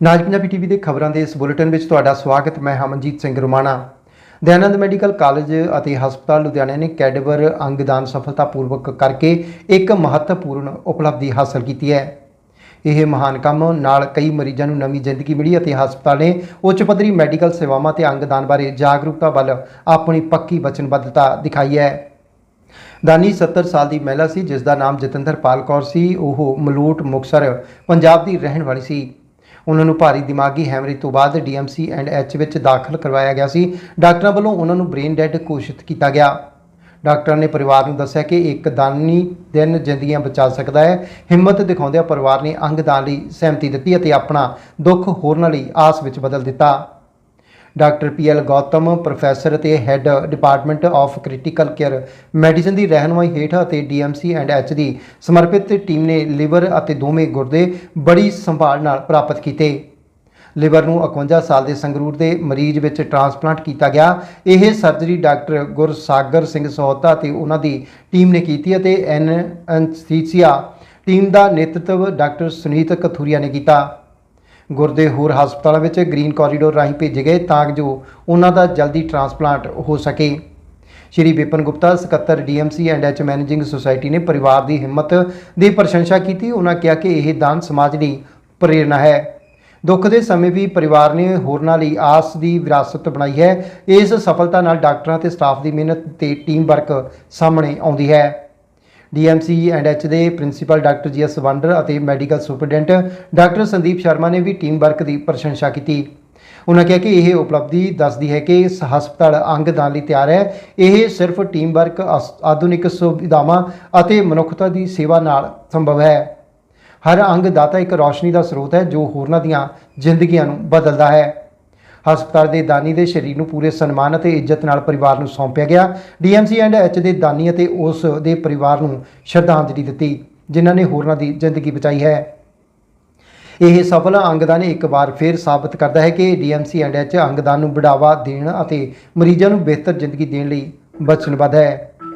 ਨਾਜ Punjabi TV ਦੇ ਖਬਰਾਂ ਦੇ ਇਸ ਬੁਲੇਟਿਨ ਵਿੱਚ ਤੁਹਾਡਾ ਸਵਾਗਤ, ਮੈਂ ਹਮਨਜੀਤ ਸਿੰਘ ਰੁਮਾਣਾ। ਦਇਆਨੰਦ ਮੈਡੀਕਲ ਕਾਲਜ ਅਤੇ ਹਸਪਤਾਲ ਲੁਧਿਆਣਾ ਨੇ ਕੈਡਵਰ ਅੰਗਦਾਨ ਸਫਲਤਾਪੂਰਵਕ ਕਰਕੇ ਇੱਕ ਮਹੱਤਵਪੂਰਨ ਉਪਲਬਧੀ ਹਾਸਲ ਕੀਤੀ ਹੈ। ਇਹ ਮਹਾਨ ਕੰਮ ਨਾਲ ਕਈ ਮਰੀਜ਼ਾਂ ਨੂੰ ਨਵੀਂ ਜ਼ਿੰਦਗੀ ਮਿਲੀ ਅਤੇ ਹਸਪਤਾਲ ਨੇ ਉੱਚ ਪੱਧਰੀ ਮੈਡੀਕਲ ਸੇਵਾਵਾਂ ਤੇ ਅੰਗਦਾਨ ਬਾਰੇ ਜਾਗਰੂਕਤਾ ਵੱਲ ਆਪਣੀ ਪੱਕੀ ਵਚਨਬੱਧਤਾ ਦਿਖਾਈ ਹੈ। ਦਾਨੀ 70 ਸਾਲ ਦੀ ਮਹਿਲਾ ਸੀ ਜਿਸ ਦਾ ਨਾਮ ਜਤਿੰਦਰਪਾਲ ਕੌਰ ਸੀ। ਉਹ ਮਲੂਟ ਮੁਕਸਰ, ਪੰਜਾਬ ਦੀ ਰਹਿਣ ਵਾਲੀ ਸੀ। ਉਹਨਾਂ ਨੂੰ ਭਾਰੀ ਦਿਮਾਗੀ ਹੈਮਰੇਜ ਤੋਂ ਬਾਅਦ ਡੀਐਮਸੀ ਐਂਡ ਐਚ ਵਿੱਚ ਦਾਖਲ ਕਰਵਾਇਆ ਗਿਆ ਸੀ। ਡਾਕਟਰਾਂ ਵੱਲੋਂ ਉਹਨਾਂ ਨੂੰ ਬ੍ਰੇਨ ਡੈਡ ਘੋਸ਼ਿਤ ਕੀਤਾ ਗਿਆ। ਡਾਕਟਰਾਂ ਨੇ ਪਰਿਵਾਰ ਨੂੰ ਦੱਸਿਆ ਕਿ ਇੱਕ ਦਾਨੀ ਦਿਨ ਜ਼ਿੰਦਗੀਆਂ ਬਚਾ ਸਕਦਾ ਹੈ। ਹਿੰਮਤ ਦਿਖਾਉਂਦਿਆਂ ਪਰਿਵਾਰ ਨੇ ਅੰਗਦਾਨ ਲਈ ਸਹਿਮਤੀ ਦਿੱਤੀ ਅਤੇ ਆਪਣਾ ਦੁੱਖ ਹੋਰਨਾਂ ਲਈ ਆਸ ਵਿੱਚ ਬਦਲ ਦਿੱਤਾ। Doctor P PL Gautam, professor ਅਤੇ head department of critical care, medicine ਦੀ ਰਹਿਨੁਮਾਈ ਹੇਠ ਅਤੇ ਡੀਐਮਸੀ ਐਂਡ ਐਚ ਦੀ ਸਮਰਪਿਤ ਟੀਮ ਨੇ ਲਿਵਰ ਅਤੇ ਦੋਵੇਂ ਗੁਰਦੇ ਬੜੀ ਸੰਭਾਲ ਨਾਲ ਪ੍ਰਾਪਤ ਕੀਤੇ। ਲਿਵਰ ਨੂੰ 51 ਸਾਲ ਦੇ ਸੰਗਰੂਰ ਦੇ ਮਰੀਜ਼ ਵਿੱਚ ਟ੍ਰਾਂਸਪਲਾਂਟ ਕੀਤਾ ਗਿਆ। ਇਹ ਸਰਜਰੀ ਡਾਕਟਰ ਗੁਰਸਾਗਰ ਸਿੰਘ ਸੋਹਤਾ ਤੇ ਉਹਨਾਂ ਦੀ ਟੀਮ ਨੇ ਕੀਤੀ ਅਤੇ ਐਨ ਐਨਸਥੀਸੀਆ ਟੀਮ ਦਾ ਨੇਤਰਤਵ ਡਾਕਟਰ ਸੁਨੀਤ ਕਥੂਰੀਆ ਨੇ ਕੀਤਾ। ਗੁਰਦੇ ਹੋਰ ਹਸਪਤਾਲਾਂ ਵਿੱਚ ਗ੍ਰੀਨ ਕੋਰੀਡੋਰ ਰਾਹੀਂ ਭੇਜੇ ਗਏ ਤਾਂ ਜੋ ਉਹਨਾਂ ਦਾ ਜਲਦੀ ਟ੍ਰਾਂਸਪਲਾਂਟ ਹੋ ਸਕੇ। ਸ਼੍ਰੀ ਵਿਪਨ ਗੁਪਤਾ, ਸਕੱਤਰ DMC and H managing society ਨੇ ਪਰਿਵਾਰ ਦੀ ਹਿੰਮਤ ਦੀ ਪ੍ਰਸ਼ੰਸਾ ਕੀਤੀ। ਉਹਨਾਂ ਕਿਹਾ ਕਿ ਇਹ ਦਾਨ ਸਮਾਜ ਲਈ ਪ੍ਰੇਰਣਾ ਹੈ। ਦੁੱਖ ਦੇ ਸਮੇਂ ਵੀ ਪਰਿਵਾਰ ਨੇ ਹੋਰਨਾਂ ਲਈ ਆਸ ਦੀ ਵਿਰਾਸਤ ਬਣਾਈ ਹੈ। ਇਸ ਸਫਲਤਾ ਨਾਲ ਡਾਕਟਰਾਂ ਤੇ ਸਟਾਫ ਦੀ ਮਿਹਨਤ ਤੇ ਟੀਮ ਵਰਕ ਸਾਹਮਣੇ ਆਉਂਦੀ ਹੈ। ਡੀਐਮਸੀ ਐਂਡ ਐਚ ਦੇ principal doctor G GS Wander ਅਤੇ medical superintendent doctor Sandeep Sharma ਨੇ ਵੀ ਟੀਮ ਵਰਕ ਦੀ ਪ੍ਰਸ਼ੰਸਾ ਕੀਤੀ। ਉਹਨਾਂ ਕਿਹਾ ਕਿ ਇਹ ਉਪਲਬਧੀ ਦੱਸਦੀ ਹੈ ਕਿ ਇਸ ਹਸਪਤਾਲ ਅੰਗਦਾਨ ਲਈ ਤਿਆਰ ਹੈ। ਇਹ ਸਿਰਫ ਟੀਮ ਵਰਕ ਆਸ- ਆਧੁਨਿਕ ਸੁਵਿਧਾਵਾਂ ਅਤੇ ਮਨੁੱਖਤਾ ਦੀ ਸੇਵਾ ਨਾਲ ਸੰਭਵ ਹੈ। ਹਰ ਅੰਗ ਦਾਤਾ ਇੱਕ ਰੌਸ਼ਨੀ ਦਾ ਸਰੋਤ ਹੈ ਜੋ ਹੋਰਨਾਂ ਦੀਆਂ ਜ਼ਿੰਦਗੀਆਂ ਨੂੰ ਬਦਲਦਾ ਹੈ। ਹਸਪਤਾਲ ਦੇ ਦਾਨੀ ਦੇ ਸਰੀਰ ਨੂੰ ਪੂਰੇ ਸਨਮਾਨ ਅਤੇ ਇੱਜ਼ਤ ਨਾਲ ਪਰਿਵਾਰ ਨੂੰ ਸੌਂਪਿਆ ਗਿਆ। ਡੀਐਮਸੀ ਐਂਡ ਐਚ ਦੇ ਦਾਨੀ ਅਤੇ ਉਸ ਦੇ ਪਰਿਵਾਰ ਨੂੰ ਸ਼ਰਧਾਂਜਲੀ ਦਿੱਤੀ, ਜਿਨ੍ਹਾਂ ਨੇ ਹੋਰਨਾਂ ਦੀ ਜ਼ਿੰਦਗੀ ਬਚਾਈ ਹੈ। ਇਹ ਸਫਲ ਅੰਗਦਾਨ ਇੱਕ ਵਾਰ ਫਿਰ ਸਾਬਤ ਕਰਦਾ ਹੈ ਕਿ ਡੀਐਮਸੀ ਐਂਡ ਐਚ ਅੰਗਦਾਨ ਨੂੰ ਬੜਾਵਾ ਦੇਣ ਅਤੇ ਮਰੀਜ਼ਾਂ ਨੂੰ ਬਿਹਤਰ ਜ਼ਿੰਦਗੀ ਦੇਣ ਲਈ ਵਚਨਬੱਧ ਹੈ।